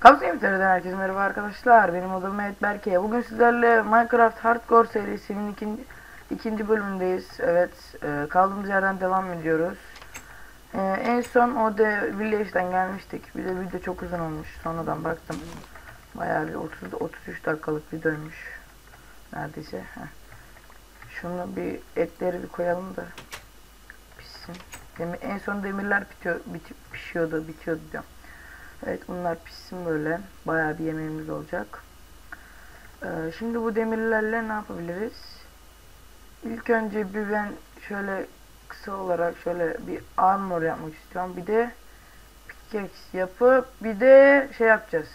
Kapsayım TR'den herkese merhaba arkadaşlar. Benim adım Mehmet Berke. Bugün sizlerle Minecraft Hardcore serisinin ikinci, ikinci bölümündeyiz. Evet, e, kaldığımız yerden devam ediyoruz. E, en son o de Village'den gelmiştik. Bir de video çok uzun olmuş. Sonradan baktım. Bayağı bir 30 33 dakikalık videoymuş. Neredeyse. Heh. Şunu bir etleri bir koyalım da pişsin. Demir, en son demirler bitiyor, biti, pişiyordu, bitiyordu diyorum. Evet bunlar pişsin böyle. Bayağı bir yemeğimiz olacak. Ee, şimdi bu demirlerle ne yapabiliriz? İlk önce bir ben şöyle kısa olarak şöyle bir armor yapmak istiyorum. Bir de pickaxe yapıp bir de şey yapacağız.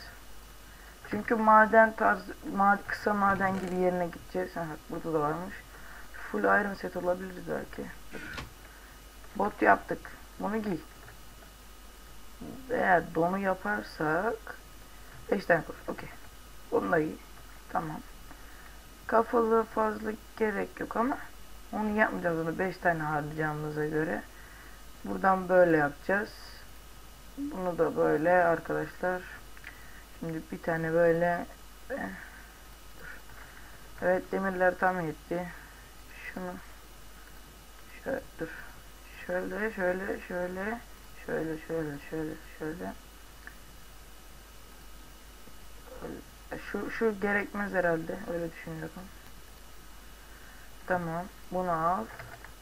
Çünkü maden tarz ma kısa maden gibi yerine gideceğiz. Ha, burada da varmış. Full iron set olabiliriz belki. Bot yaptık. Bunu giy. Eğer donu yaparsak 5 tane kur. Okey. Bunu da giy. Tamam. Kafalı fazla gerek yok ama onu yapmayacağız. Onu 5 tane harcayacağımıza göre. Buradan böyle yapacağız. Bunu da böyle arkadaşlar. Şimdi bir tane böyle eh. Evet demirler tam yetti. Şunu şöyle dur. Şöyle şöyle şöyle şöyle şöyle şöyle şöyle. Öyle. şu şu gerekmez herhalde. Öyle düşünüyorum. Tamam. Bunu al.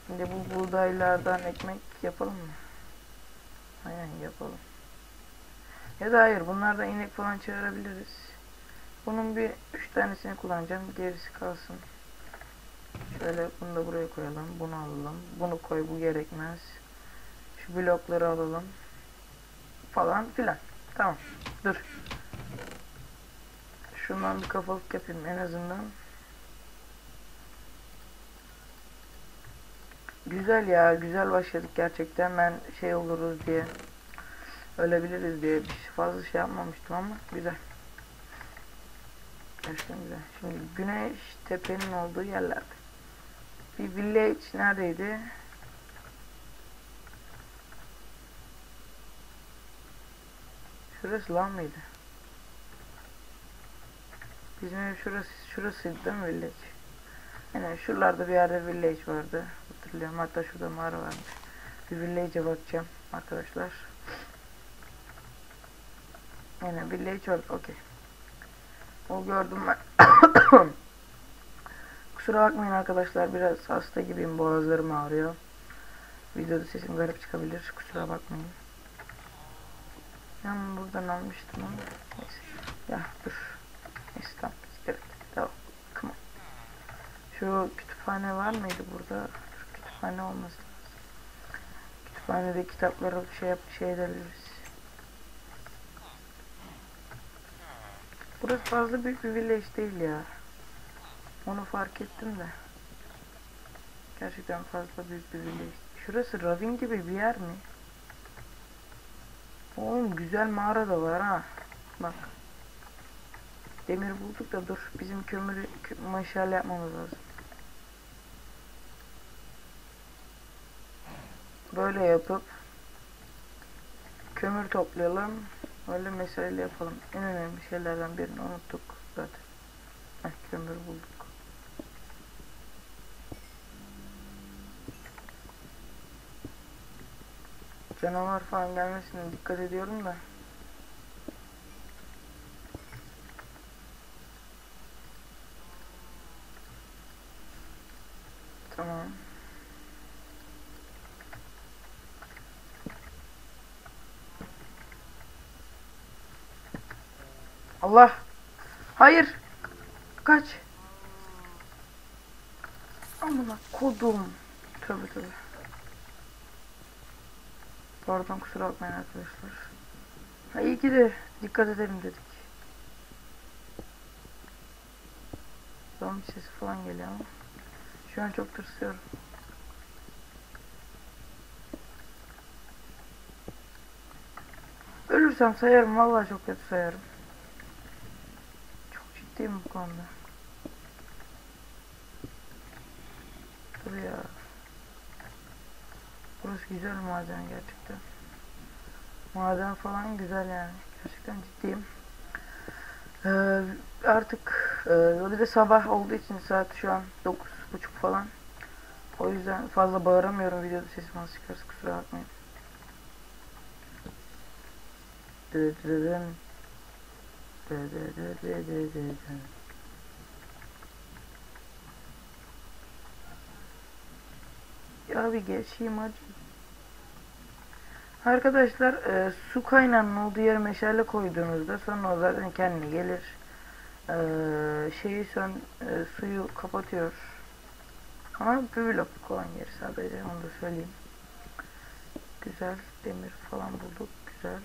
Şimdi bu buğdaylardan ekmek yapalım mı? Aynen yapalım. Ya da hayır bunlardan inek falan çağırabiliriz. Bunun bir üç tanesini kullanacağım. Gerisi kalsın. Şöyle bunu da buraya koyalım. Bunu alalım. Bunu koy bu gerekmez şu blokları alalım. Falan filan. Tamam. Dur. Şundan bir kafalık yapayım en azından. Güzel ya. Güzel başladık gerçekten. Ben şey oluruz diye. Ölebiliriz diye şey- fazla şey yapmamıştım ama güzel. Gerçekten güzel. Şimdi güneş tepenin olduğu yerlerde. Bir village neredeydi? Şurası lan mıydı? Bizim ev şurası, şurasıydı değil mi village? Yani şuralarda bir yerde village vardı. Hatırlıyorum. Hatta şurada mağara varmış. Bir village'e bakacağım arkadaşlar. Yani village orada. Okey. O gördüm ben. Kusura bakmayın arkadaşlar. Biraz hasta gibiyim. Boğazlarım ağrıyor. Videoda sesim garip çıkabilir. Kusura bakmayın. Ben buradan almıştım ama neyse. Ya dur. Neyse tamam. Evet. Devam. Come on. Şu kütüphane var mıydı burada? Dur, kütüphane olması lazım. Kütüphanede kitapları şey yap şey ederiz. Burası fazla büyük bir village değil ya. Onu fark ettim de. Gerçekten fazla büyük bir village. Şurası ravin gibi bir yer mi? Oğlum güzel mağara da var ha. Bak. Demir bulduk da dur. Bizim kömürü kö meşale yapmamız lazım. Böyle yapıp kömür toplayalım. Öyle meşale yapalım. En önemli şeylerden birini unuttuk zaten. Heh, kömür bulduk. Canavar falan gelmesine dikkat ediyorum da. Tamam. Allah. Hayır. Kaç. Amına kodum. Tövbe tövbe. Pardon kusura bakmayın arkadaşlar. Ha iyi ki de dikkat edelim dedik. Zombi sesi falan geliyor ama. Şu an çok tırsıyorum. Ölürsem sayarım vallahi çok kötü sayarım. Çok ciddiyim bu konuda. Dur ya. Burası güzel maden gerçekten. Maden falan güzel yani. Gerçekten ciddiyim. Ee, artık e, bir de sabah olduğu için saat şu an 9.30 falan. O yüzden fazla bağıramıyorum videoda sesim az çıkarsa kusura bakmayın. Dıdıdın. Dıdıdıdıdıdıdın. Ya bir geçeyim hadi. Arkadaşlar e, su kaynağının olduğu yere meşale koyduğunuzda sonra o zaten kendi gelir. E, şeyi sön e, suyu kapatıyor. Ama bir blok olan yeri sadece onu da söyleyeyim. Güzel demir falan bulduk. Güzel.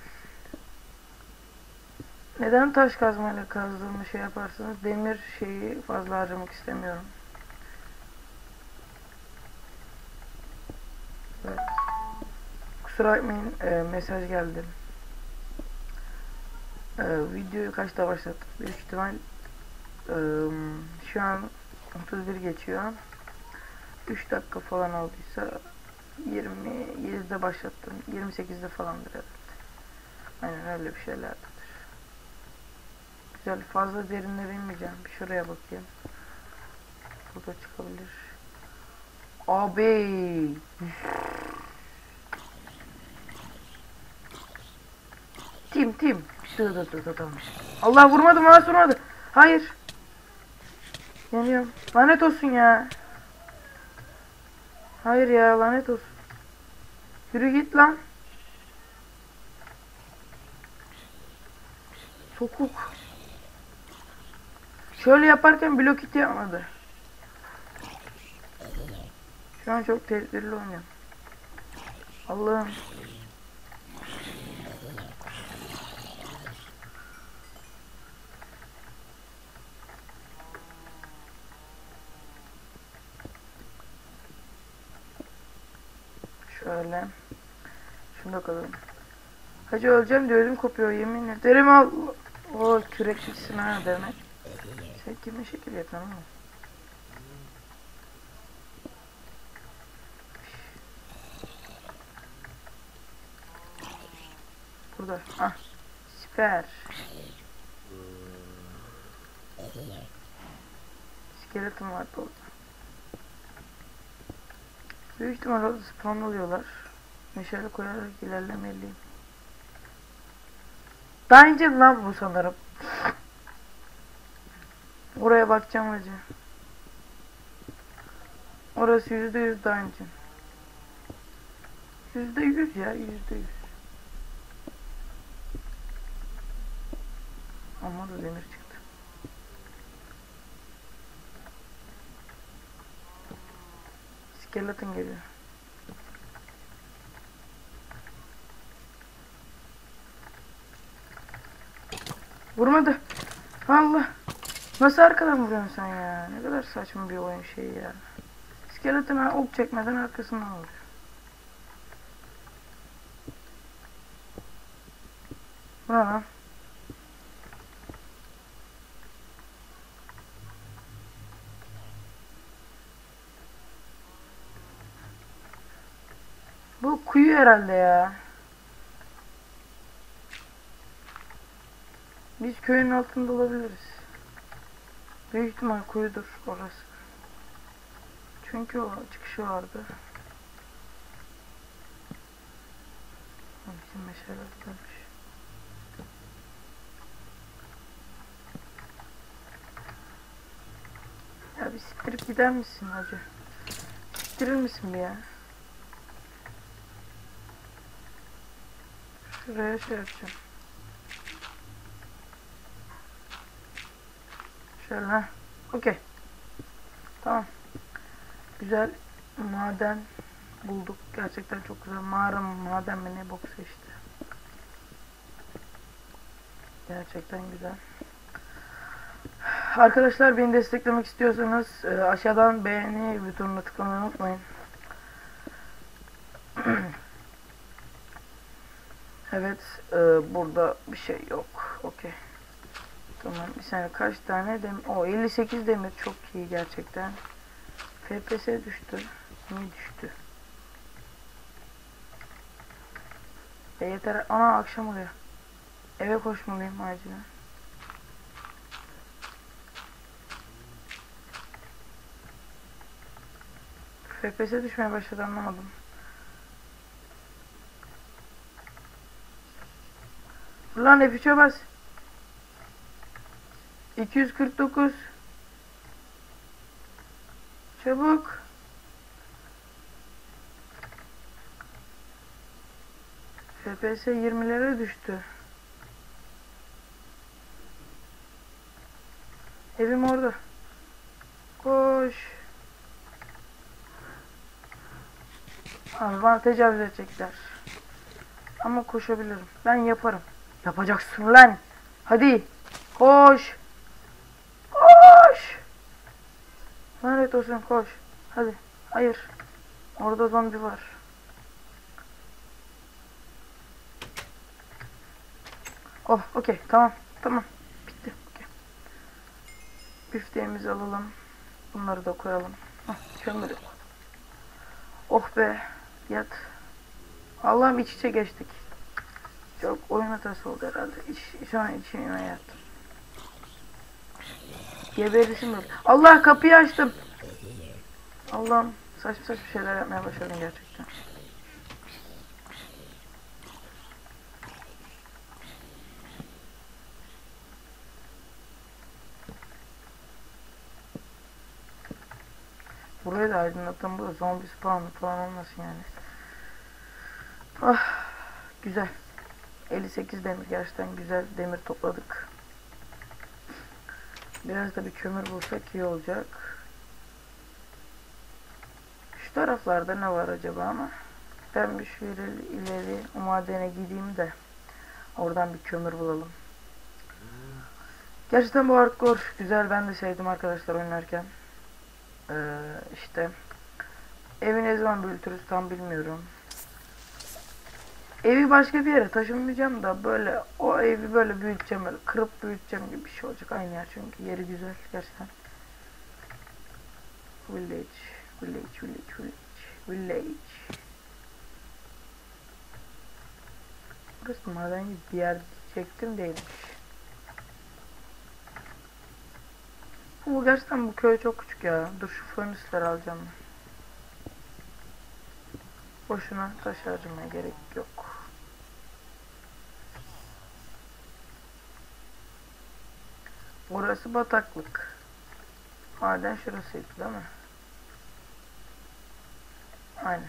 Neden taş kazmayla kazdığımı şey yaparsanız demir şeyi fazla harcamak istemiyorum. Kusura bakmayın e, mesaj geldi. E, videoyu kaçta başlattık? Büyük ihtimal e, şu an 31 geçiyor. 3 dakika falan olduysa 27'de başlattım. 28'de falandır evet. Aynen öyle bir şeylerdir. Güzel fazla derinlere inmeyeceğim. Bir şuraya bakayım. Burada çıkabilir. Abi. Tim tim. Dur dur dur dur. Allah vurmadı mouse vurmadı. Hayır. Yanıyorum. Lanet olsun ya. Hayır ya lanet olsun. Yürü git lan. Sokuk. Şöyle yaparken blok hit yapmadı. Şu an çok tedbirli oynuyorum. Allah'ım. Şöyle. Şunu da kalalım. Hacı öleceğim diye ödüm kopuyor yemin ederim al. O kürekliksin ha demek. Sen kime şekil yapıyorsun oğlum? Burada. Ah. Süper. Skeleton var orada. Büyük ihtimal orada spawn oluyorlar. Meşale koyarak ilerlemeliyim. Bence lan bu sanırım. Oraya bakacağım hacı. Orası yüzde yüz dungeon. Yüzde yüz ya yüzde yüz. Ama da demir çıktı. Skeleton geliyor. Vurmadı. Allah. Nasıl arkadan vuruyorsun sen ya? Ne kadar saçma bir oyun şeyi ya. Skeleton'a ok çekmeden arkasından vuruyor. Bu ne lan? Bu kuyu herhalde ya. Biz köyün altında olabiliriz. Büyük ihtimal kuyudur orası. Çünkü o çıkışı vardı. Bizim meşaleler gelmiş. Ya bir siktirip gider misin hacı? Siktirir misin bir ya? Şuraya şey yapacağım. Şöyle ha. Okey. Tamam. Güzel maden bulduk. Gerçekten çok güzel. Mağara mı, maden mi ne boksa işte. Gerçekten güzel. Arkadaşlar beni desteklemek istiyorsanız e, aşağıdan beğeni butonuna tıklamayı unutmayın. Evet. E, burada bir şey yok. Okey. Tamam. Bir saniye kaç tane demir? O 58 demir. Çok iyi gerçekten. FPS düştü. Niye düştü? E yeter. Ana akşam oluyor. Eve koşmalıyım acilen. FPS düşmeye başladı anlamadım. Lan F3'e bas. 249 Çabuk. FPS 20'lere düştü. Evim orada. Koş. Abi bana tecavüz edecekler. Ama koşabilirim. Ben yaparım. Yapacaksın lan. Hadi. Koş. Koş. Lanet olsun koş. Hadi. Hayır. Orada zombi var. Oh okey tamam. Tamam. Bitti. Okey. Büfteğimizi alalım. Bunları da koyalım. Hah, kömür. Oh be. Yat. Allah'ım iç içe geçtik. Çok oyun hatası oldu herhalde. İç, şu an içime yattım. Geberisim yok. Allah kapıyı açtım. Allah'ım saçma saçma şeyler yapmaya başladım gerçekten. Burayı da aydınlatalım. Bu zombi spawn falan olmasın yani. Ah, güzel. 58 demir gerçekten güzel demir topladık. Biraz da bir kömür bulsak iyi olacak. Şu taraflarda ne var acaba ama ben bir şu ileri, o madene gideyim de oradan bir kömür bulalım. Gerçekten bu hardcore güzel ben de sevdim arkadaşlar oynarken. Ee, işte evi ne zaman büyütürüz tam bilmiyorum. Evi başka bir yere taşınmayacağım da böyle o evi böyle büyüteceğim böyle kırıp büyüteceğim gibi bir şey olacak aynı yer çünkü yeri güzel gerçekten. Village, village, village, village, village. Burası maden gibi bir yer diyecektim değilmiş. Bu gerçekten bu köy çok küçük ya. Dur şu furnace'ları alacağım. Boşuna taş harcamaya gerek yok. Burası bataklık. Maden şurasıydı değil mi? Aynen.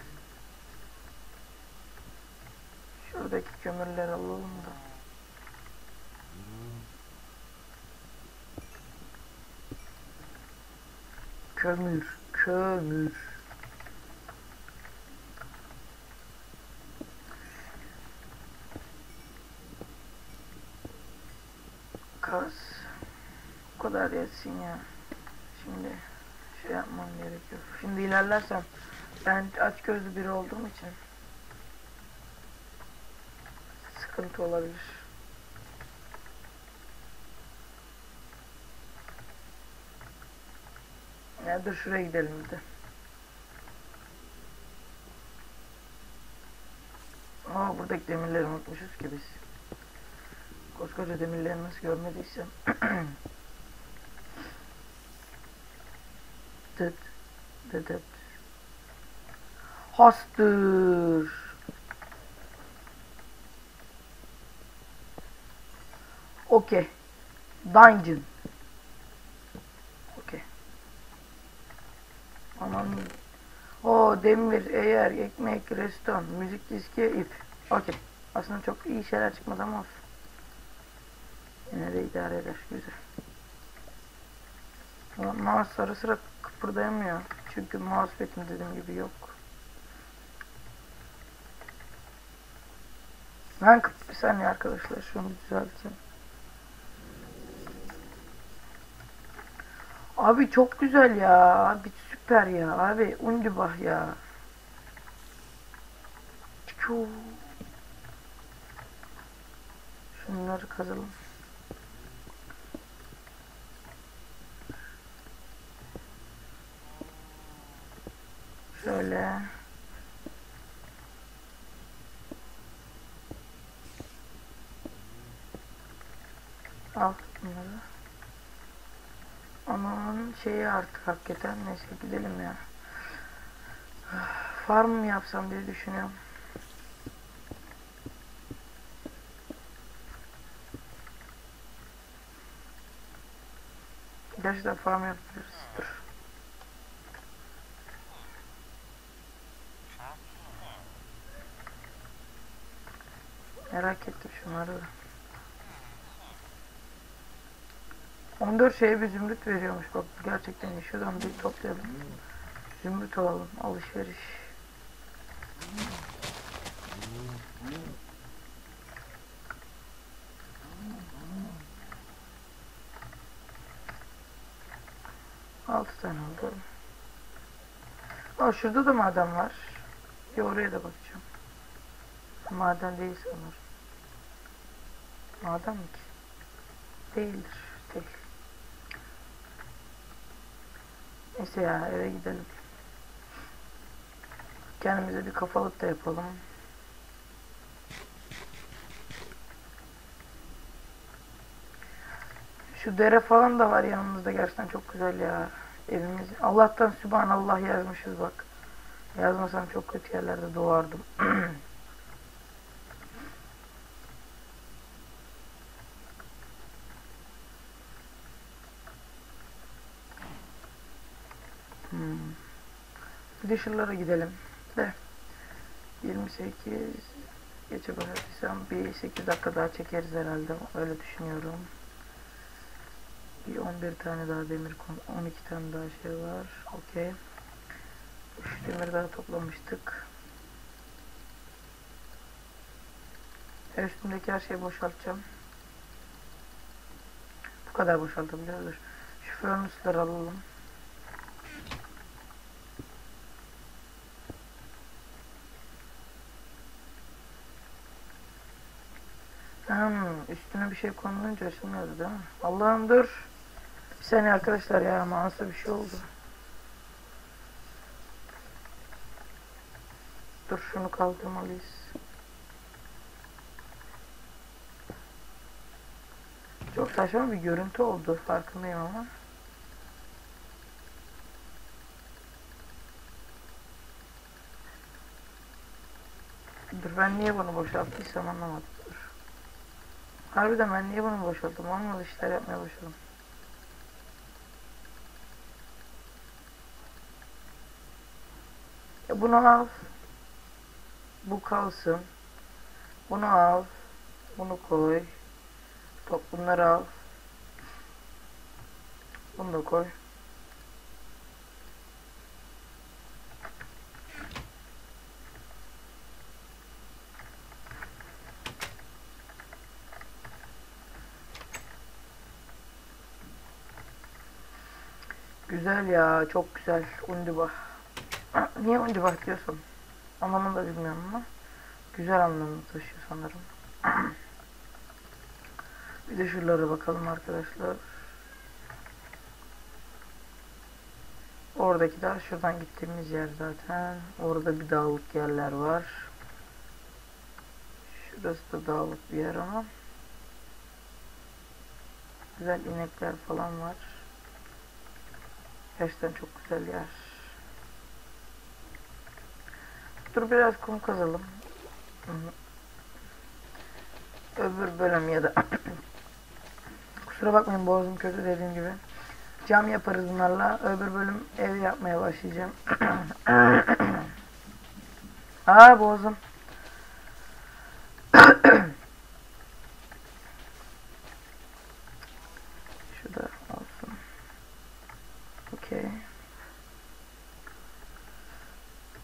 Şuradaki kömürleri alalım da. Kömür, kömür. Kaz. Kadar yetsin ya. Şimdi şey yapmam gerekiyor. Şimdi ilerlersem ben aç gözlü biri olduğum için sıkıntı olabilir. Ya dur şuraya gidelim bir de. Aa buradaki demirleri unutmuşuz ki biz. Koskoca demirleri nasıl görmediysem. dıt dıt. Hastır. Okey. Dungeon. Okey. Aman. O demir, eğer, ekmek, reston, müzik diski, ip. Okey. Aslında çok iyi şeyler çıkmadı ama olsun. Yine de idare eder. Güzel. Ama mouse ara sıra kıpırdayamıyor. Çünkü mousepad'im dediğim gibi yok. Ben bir saniye arkadaşlar şunu düzelteyim. Abi çok güzel ya. Abi süper ya. Abi undibah ya. Şunları kazalım. Şöyle. Al bunları. Aman şeyi artık hakikaten neyse gidelim ya. Farm mı yapsam diye düşünüyorum. Gerçekten farm yapabiliriz. Da. 14 şeye bir zümrüt veriyormuş bak gerçekten. Şuradan bir toplayalım. Zümrüt alalım. Alışveriş. Altı tane oldu. Aa, şurada da maden var. Bir oraya da bakacağım. Maden değil sanırım. Maden mi ki? Değildir. Değil. Neyse ya eve gidelim. Kendimize bir kafalık da yapalım. Şu dere falan da var yanımızda gerçekten çok güzel ya. Evimiz. Allah'tan Sübhanallah yazmışız bak. Yazmasam çok kötü yerlerde doğardım. Şuralara gidelim. De. 28 geçe bırakırsam bir 8 dakika daha çekeriz herhalde. Öyle düşünüyorum. Bir 11 tane daha demir kon 12 tane daha şey var. Okey. 3 demir daha toplamıştık. Üstündeki her şeyi boşaltacağım. Bu kadar boşaltabiliyoruz. Şu furnace'ları alalım. Hmm, üstüne bir şey konulunca açılmıyordu değil mi? Allah'ım dur. Bir saniye arkadaşlar ya mouse'a bir şey oldu. Dur şunu kaldırmalıyız. Çok saçma bir görüntü oldu farkındayım ama. Dur ben niye bunu boşalttıysam anlamadım. Harbiden ben niye bunu boşalttım? Olmadı işler yapmaya başladım. Ya bunu al. Bu kalsın. Bunu al. Bunu koy. Top bunları al. Bunu da koy. Güzel ya, çok güzel. Undibah. Niye undibah diyorsun? Anlamını da bilmiyorum ama güzel anlamını taşıyor sanırım. bir de şuralara bakalım arkadaşlar. Oradaki daha şuradan gittiğimiz yer zaten. Orada bir dağlık yerler var. Şurası da dağlık bir yer ama. Güzel inekler falan var. Gerçekten çok güzel yer. Dur biraz kum kazalım. Öbür bölüm ya da kusura bakmayın boğazım kötü dediğim gibi. Cam yaparız bunlarla. Öbür bölüm ev yapmaya başlayacağım. Aa boğazım. Şu da olsun. Okey.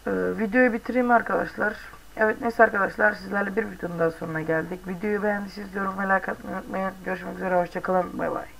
Ee, videoyu bitireyim arkadaşlar. Evet neyse arkadaşlar sizlerle bir videonun daha sonuna geldik. Videoyu beğendiyseniz yorum ve like atmayı unutmayın. Görüşmek üzere hoşçakalın. Bay bay.